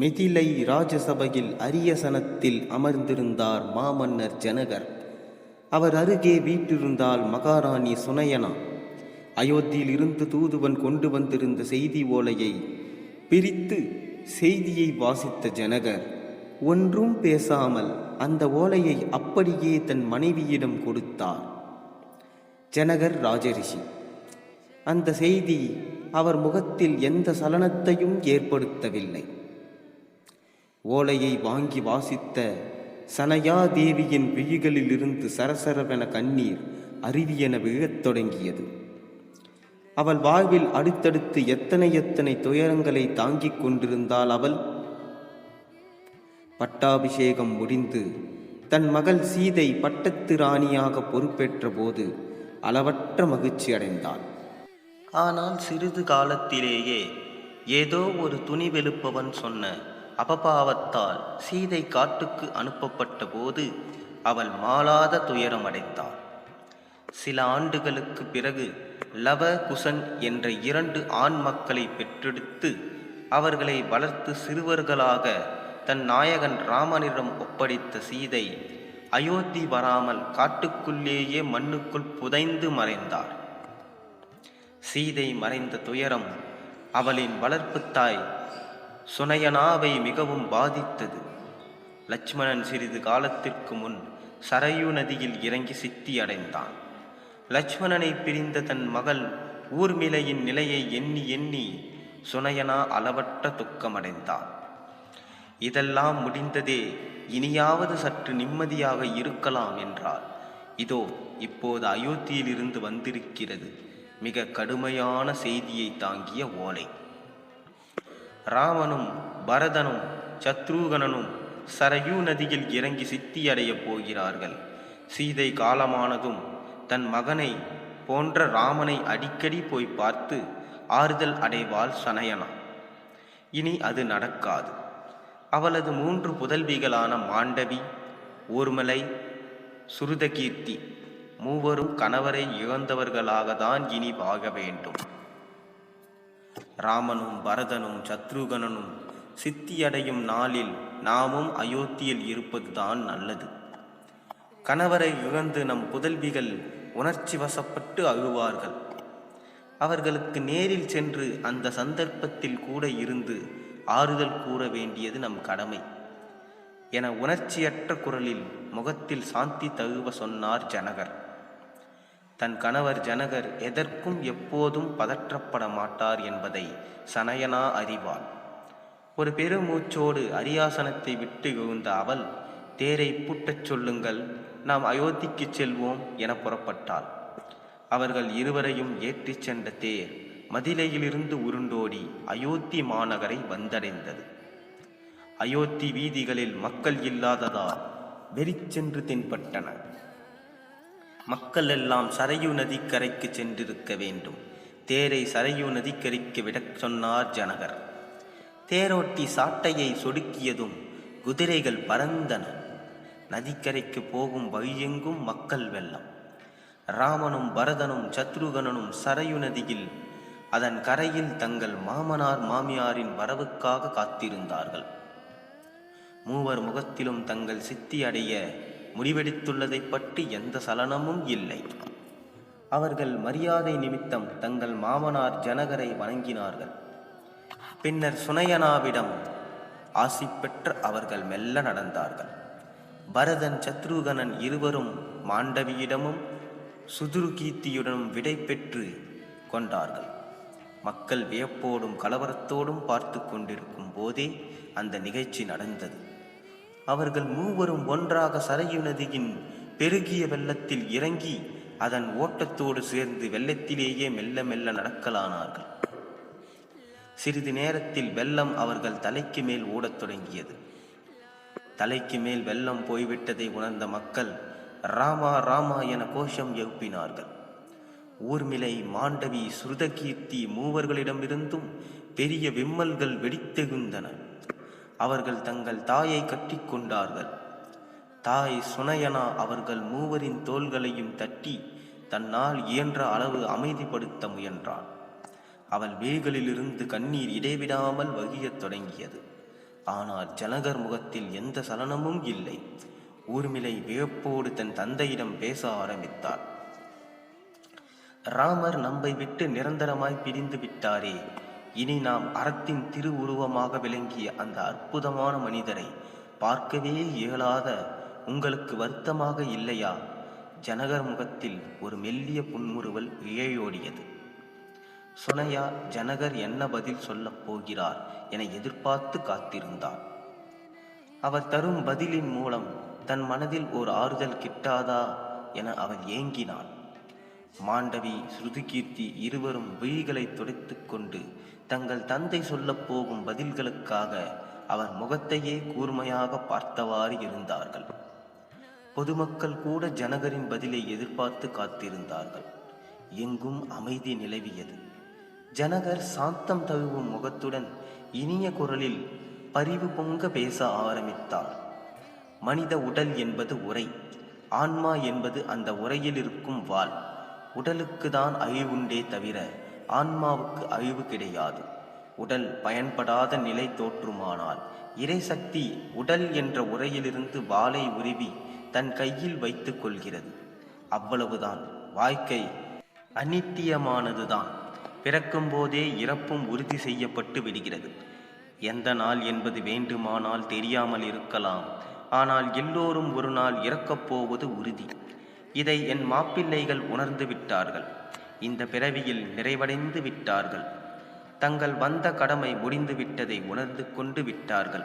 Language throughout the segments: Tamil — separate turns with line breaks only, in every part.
மிதிலை ராஜசபையில் அரியசனத்தில் அமர்ந்திருந்தார் மாமன்னர் ஜனகர். அவர் அருகே வீற்றிருந்தால் மகாராணி சுனயனா. அயோத்தியில் இருந்து தூதுவன் கொண்டு வந்திருந்த செய்தி ஓலையை பிரித்து செய்தியை வாசித்த ஜனகர் ஒன்றும் பேசாமல் அந்த ஓலையை அப்படியே தன் மனைவியிடம் கொடுத்தார். ஜனகர் ராஜரிஷி அந்த செய்தி அவர் முகத்தில் எந்த சலனத்தையும் ஏற்படுத்தவில்லை. ஓலையை வாங்கி வாசித்த சனயாதேவியின் விழிகளிலிருந்து சரசரவென கண்ணீர் அருவியென விழத் தொடங்கியது. அவள் வாழ்வில் அடுத்தடுத்து எத்தனை எத்தனை துயரங்களை தாங்கிக் கொண்டிருந்தால் அவள். பட்டாபிஷேகம் முடிந்து தன் மகள் சீதை பட்டத்து ராணியாக பொறுப்பேற்ற போது அளவற்ற மகிழ்ச்சி அடைந்தாள். ஆனால் சிறிது காலத்திலேயே ஏதோ ஒரு துணிவெழுப்பவன் சொன்ன அபபாவத்தால் சீதை காட்டுக்கு அனுப்பப்பட்ட போது அவள் மாளாத துயரமடைந்தாள். சில ஆண்டுகளுக்கு பிறகு லவ குசன் என்ற இரண்டு ஆண் மக்களை பெற்றெடுத்து அவர்களை வளர்த்து சிறுவர்களாக தன் நாயகன் ராமனிடம் ஒப்படைத்த சீதை அயோத்தி வராமல் காட்டுக்குள்ளேயே மண்ணுக்குள் புதைந்து மறைந்தார் சீதை மறைந்த துயரம் அவளின் வளர்ப்புத்தாய் சுனயனாவை மிகவும் பாதித்தது. லட்சுமணன் சிறிது காலத்திற்கு முன் சரையு நதியில் இறங்கி சித்தி அடைந்தான். லட்சுமணனை பிரிந்த தன் மகள் ஊர்மிளையின் நிலையை எண்ணி எண்ணி சுனயனா அளவற்ற துக்கமடைந்தாள் இதெல்லாம் முடிந்ததே இனியாவது சற்று நிம்மதியாக இருக்கலாம் என்றார் இதோ இப்போது அயோத்தியில் இருந்து வந்திருக்கிறது மிக கடுமையான செய்தியை தாங்கிய ஓலை. ராமனும் பரதனும் சத்ருகனனும் சரயூ நதியில் இறங்கி சித்தியடையப் போகிறார்கள். சீதை காலமானதும் தன் மகனை போன்ற ராமனை அடிக்கடி போய் பார்த்து ஆறுதல் அடைவாள் சனயனா. இனி அது நடக்காது. அவளது மூன்று புதல்விகளான மாண்டவி ஊர்மலை சுருதகீர்த்தி மூவரும் கணவரை இழந்தவர்களாகத்தான் இனி வாக வேண்டும். ராமனும் பரதனும் சத்ருகனனும் சித்தியடையும் நாளில் நாமும் அயோத்தியில் இருப்பதுதான் நல்லது. கணவரை இழந்து நம் புதல்விகள் உணர்ச்சி வசப்பட்டு அழுவார்கள். அவர்களுக்கு நேரில் சென்று அந்த சந்தர்ப்பத்தில் கூட இருந்து ஆறுதல் கூற வேண்டியது நம் கடமை. என உணர்ச்சியற்ற குரலில் முகத்தில் சாந்தி தழுவ சொன்னார் ஜனகர். தன் கணவர் ஜனகர் எதற்கும் எப்போதும் பதற்றப்பட மாட்டார் என்பதை சனயனா அறிவாள். ஒரு பெருமூச்சோடு அரியாசனத்தை விட்டு எழுந்த அவள் தேரை பூட்டச் சொல்லுங்கள் நாம் அயோத்திக்கு செல்வோம் என புறப்பட்டாள். அவர்கள் இருவரையும் ஏற்றிச் சென்ற தேர் மதிலையிலிருந்து உருண்டோடி அயோத்தி மாநகரை வந்தடைந்தது. அயோத்தி வீதிகளில் மக்கள் இல்லாததால் வெறிச்சென்று தென்பட்டன. மக்கள் எல்லாம் சரையு நதிக்கரைக்கு சென்றிருக்க வேண்டும். தேரை சரையு நதிக்கரைக்கு விடச் சொன்னார் ஜனகர். தேரோட்டி சாட்டையை சொடுக்கியதும் குதிரைகள் பறந்தன. நதிக்கரைக்கு போகும் வழியெங்கும் மக்கள் வெள்ளம். ராமனும் பரதனும் சத்ருகனனும் சரையு நதியில் அதன் கரையில் தங்கள் மாமனார் மாமியாரின் வரவுக்காக காத்திருந்தார்கள். மூவர் முகத்திலும் தங்கள் சித்தி அடைய முடிவெடுத்துள்ளதைப் பற்றி எந்த சலனமும் இல்லை. அவர்கள் மரியாதை நிமித்தம் தங்கள் மாமனார் ஜனகரை வணங்கினார்கள். பின்னர் சுனயனாவிடம் ஆசி பெற்ற அவர்கள் மெல்ல நடந்தார்கள். பரதன் சத்ருகனன் இருவரும் மாண்டவியிடமும் சுதுருகீர்த்தியுடனும் விடை பெற்று கொண்டார்கள். மக்கள் வியப்போடும் கலவரத்தோடும் பார்த்து கொண்டிருக்கும் போதே அந்த நிகழ்ச்சி நடந்தது. அவர்கள் மூவரும் ஒன்றாக சரையு நதியின் பெருகிய வெள்ளத்தில் இறங்கி அதன் ஓட்டத்தோடு சேர்ந்து வெள்ளத்திலேயே மெல்ல மெல்ல நடக்கலானார்கள். சிறிது நேரத்தில் வெள்ளம் அவர்கள் தலைக்கு மேல் ஓடத் தொடங்கியது. தலைக்கு மேல் வெள்ளம் போய்விட்டதை உணர்ந்த மக்கள் ராமா ராமா என கோஷம் எழுப்பினார்கள். ஊர்மிளை மாண்டவி சுருதகீர்த்தி மூவர்களிடமிருந்தும் பெரிய விம்மல்கள் வெடித்தெகுந்தன. அவர்கள் தங்கள் தாயை கட்டிக்கொண்டார்கள் தாய் சுனயனா அவர்கள் மூவரின் தோள்களையும் தட்டி தன்னால் இயன்ற அளவு அமைதிப்படுத்த முயன்றாள். அவள் வேகளிலிருந்து கண்ணீர் இடைவிடாமல் வகியத் தொடங்கியது. ஆனால் ஜனகர் முகத்தில் எந்த சலனமும் இல்லை. ஊர்மிளை வியப்போடு தன் தந்தையிடம் பேச ஆரம்பித்தார் ராமர் நம்மை விட்டு நிரந்தரமாய் பிரிந்து விட்டாரே இனி நாம் அறத்தின் திருவுருவமாக விளங்கிய அந்த அற்புதமான மனிதரை பார்க்கவே இயலாத உங்களுக்கு வருத்தமாக இல்லையா? ஜனகர் முகத்தில் ஒரு மெல்லிய புன்முறுவல் இழையோடியது. சுனையா ஜனகர் என்ன பதில் சொல்லப் போகிறார் என எதிர்பார்த்து காத்திருந்தார் அவர் தரும் பதிலின் மூலம் தன் மனதில் ஒரு ஆறுதல் கிட்டாதா? என அவள் ஏங்கினாள் மாண்டவி ஸ்ருதிகீர்த்தி இருவரும் விழிகளை துடைத்துக் கொண்டு தங்கள் தந்தை சொல்லப் போகும் பதில்களுக்காக அவர் முகத்தையே கூர்மையாக பார்த்தவாறு இருந்தார்கள். பொதுமக்கள் கூட ஜனகரின் பதிலை எதிர்பார்த்து காத்திருந்தார்கள். எங்கும் அமைதி நிலவியது. ஜனகர் சாந்தம் தழுவும் முகத்துடன் இனிய குரலில் பரிவு பொங்க பேச ஆரம்பித்தார். மனித உடல் என்பது உரை ஆன்மா என்பது அந்த உரையில் இருக்கும் வாள் உடலுக்கு தான் அழிவுண்டே தவிர ஆன்மாவுக்கு அழிவு கிடையாது. உடல் பயன்படாத நிலை தோற்றுமானால் இறைசக்தி உடல் என்ற உரையிலிருந்து வாளை உருவி தன் கையில் வைத்துக் கொள்கிறது. அவ்வளவுதான். வாழ்க்கை அநித்தியமானதுதான் பிறக்கும் போதே இறப்பும் உறுதி செய்யப்பட்டு விடுகிறது. எந்த நாள் என்பது வேண்டுமானால் தெரியாமல் இருக்கலாம். ஆனால் எல்லோரும் ஒரு நாள் இறக்கப் போவது உறுதி. இதை என் மாப்பிள்ளைகள் உணர்ந்து விட்டார்கள். இந்த பிறவியில் நிறைவடைந்து விட்டார்கள். தங்கள் வந்த கடமை முடிந்து விட்டதை உணர்ந்து கொண்டு விட்டார்கள்.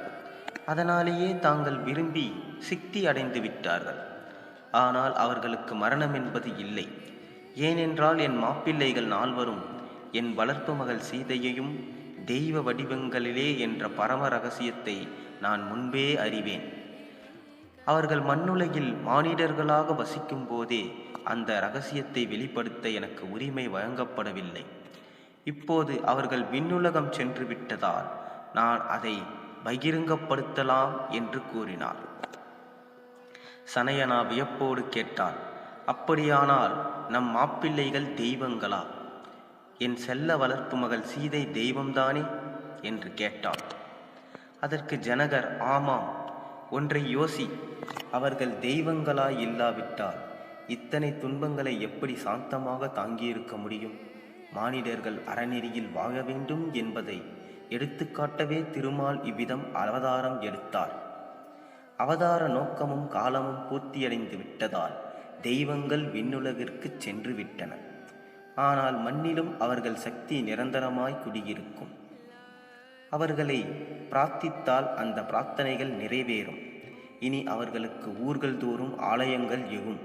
அதனாலேயே தாங்கள் விரும்பி சித்தி அடைந்து விட்டார்கள். ஆனால் அவர்களுக்கு மரணம் என்பது இல்லை. ஏனென்றால் என் மாப்பிள்ளைகள் நால்வரும் என் வளர்ப்பு மகள் சீதையையும் தெய்வ வடிவங்களிலே என்ற பரம ரகசியத்தை நான் முன்பே அறிவேன். அவர்கள் மண்ணுலகில் மானிடர்களாக வசிக்கும் போதே அந்த ரகசியத்தை வெளிப்படுத்த எனக்கு உரிமை வழங்கப்படவில்லை. இப்போது அவர்கள் விண்ணுலகம் சென்று விட்டதால் நான் அதை பகிரங்கப்படுத்தலாம் என்று கூறினார். சனையனா வியப்போடு கேட்டாள் அப்படியானால் நம் மாப்பிள்ளைகள் தெய்வங்களா? என் செல்ல வளர்ப்பு மகள் சீதை தெய்வம்தானே? என்று கேட்டாள். அதற்கு ஜனகர் ஆமாம் ஒன்றை யோசி. அவர்கள் தெய்வங்களாய் இல்லாவிட்டால் இத்தனை துன்பங்களை எப்படி சாந்தமாக தாங்கியிருக்க முடியும்? மானிடர்கள் அறநெறியில் வாழ வேண்டும் என்பதை எடுத்துக்காட்டவே திருமால் இவ்விதம் அவதாரம் எடுத்தார். அவதார நோக்கமும் காலமும் பூர்த்தியடைந்து விட்டதால் தெய்வங்கள் விண்ணுலகிற்கு சென்று விட்டன. ஆனால் மண்ணிலும் அவர்கள் சக்தி நிரந்தரமாய் குடியிருக்கும். அவர்களை பிரார்த்தித்தால் அந்த பிரார்த்தனைகள் நிறைவேறும். இனி அவர்களுக்கு ஊர்கள் தோறும் ஆலயங்கள் எகும்.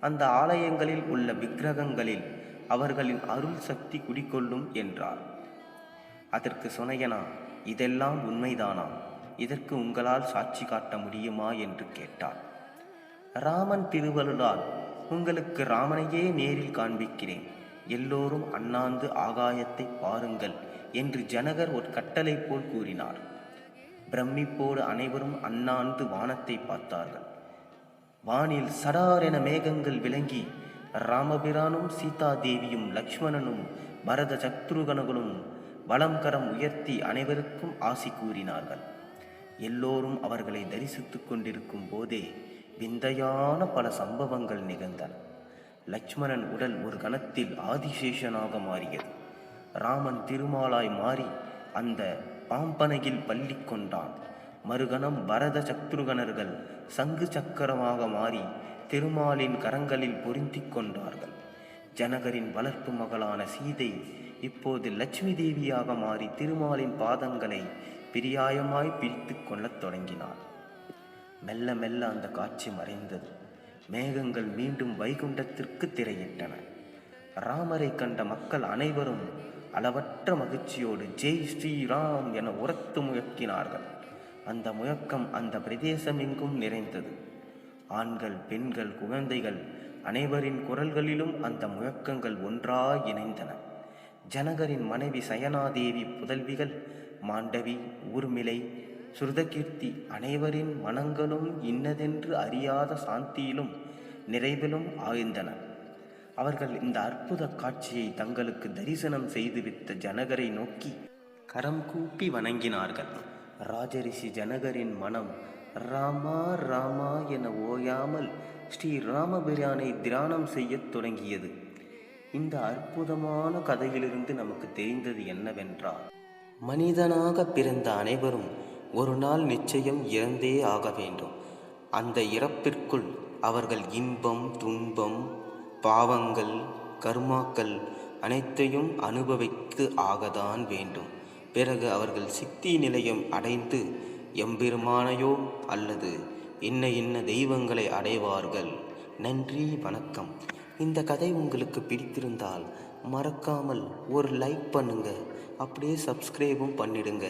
அந்த ஆலயங்களில் உள்ள விக்கிரகங்களில் அவர்களின் அருள் சக்தி குடிகொள்ளும் என்றார். அதற்கு சுனையனா இதெல்லாம் உண்மைதானா? இதற்கு உங்களால் சாட்சி காட்ட முடியுமா? என்று கேட்டார் ராமன் திருவருளால் உங்களுக்கு ராமனையே நேரில் காண்பிக்கிறேன். எல்லோரும் அண்ணாந்து ஆகாயத்தை பாருங்கள் என்று ஜனகர் ஒரு கட்டளை போல் கூறினார். பிரமிப்போடு அனைவரும் அண்ணாந்து வானத்தை பார்த்தார்கள். வானில் சடார் என மேகங்கள் விளங்கி ராமபிரானும் சீதா தேவியும் லக்ஷ்மணனும் பரத சத்ருகனகளும் வலம் கரம் உயர்த்தி அனைவருக்கும் ஆசி கூறினார்கள். எல்லோரும் அவர்களை தரிசித்துக் கொண்டிருக்கும் போதே விந்தையான பல சம்பவங்கள் நிகழ்ந்தன. லட்சுமணன் உடல் ஒரு கணத்தில் ஆதிசேஷனாக மாறியது. ராமன் திருமாலாய் மாறி அந்த பாம்பனையில் பள்ளி கொண்டான். மறுகணம் பரத சத்ருகணர்கள் சங்கு சக்கரமாக மாறி திருமாலின் கரங்களில் பொருந்திக் கொண்டார்கள். ஜனகரின் வளர்ப்பு மகளான சீதை இப்போது லட்சுமி தேவியாக மாறி திருமாலின் பாதங்களை பிரியாயமாய் பிரித்து கொள்ளத் தொடங்கினார் மெல்ல மெல்ல அந்த காட்சி மறைந்தது. மேகங்கள் மீண்டும் வைகுண்டத்திற்கு திரையிட்டன. ராமரை கண்ட மக்கள் அனைவரும் அளவற்ற மகிழ்ச்சியோடு ஜெய் ஸ்ரீராம் என உரத்து முயக்கினார்கள் அந்த முழக்கம் அந்த பிரதேசம் எங்கும் நிறைந்தது. ஆண்கள் பெண்கள் குழந்தைகள் அனைவரின் குரல்களிலும் அந்த முழக்கங்கள் ஒன்றாய் இணைந்தன. ஜனகரின் மனைவி சயனாதேவி புதல்விகள் மாண்டவி ஊர்மிளை சுருதகீர்த்தி அனைவரின் மனங்களும் இன்னதென்று அறியாத சாந்தியிலும் நிறைவிலும் ஆழ்ந்தன. அவர்கள் இந்த அற்புத காட்சியை தங்களுக்கு தரிசனம் செய்துவித்த ஜனகரை நோக்கி கரம் கூப்பி வணங்கினார்கள். ராஜரிஷி ஜனகரின் மனம் ராமா ராமா என ஓயாமல் ஸ்ரீ ராமபிரானை தியானம் செய்யத் தொடங்கியது. இந்த அற்புதமான கதையிலிருந்து நமக்கு தெரிந்தது என்னவென்றால் மனிதனாக பிறந்த அனைவரும் ஒரு நாள் நிச்சயம் இறந்தே ஆக வேண்டும். அந்த இறப்பிற்குள் அவர்கள் இன்பம் துன்பம் பாவங்கள் கர்மாக்கள் அனைத்தையும் அனுபவித்து ஆகத்தான் வேண்டும். பிறகு அவர்கள் சித்தி நிலையம் அடைந்து எம்பெருமானையோ அல்லது இன்ன இன்ன தெய்வங்களை அடைவார்கள். நன்றி வணக்கம். இந்த கதை உங்களுக்கு பிடித்திருந்தால் மறக்காமல் ஒரு லைக் பண்ணுங்க. அப்படியே சப்ஸ்கிரைபும் பண்ணிடுங்க.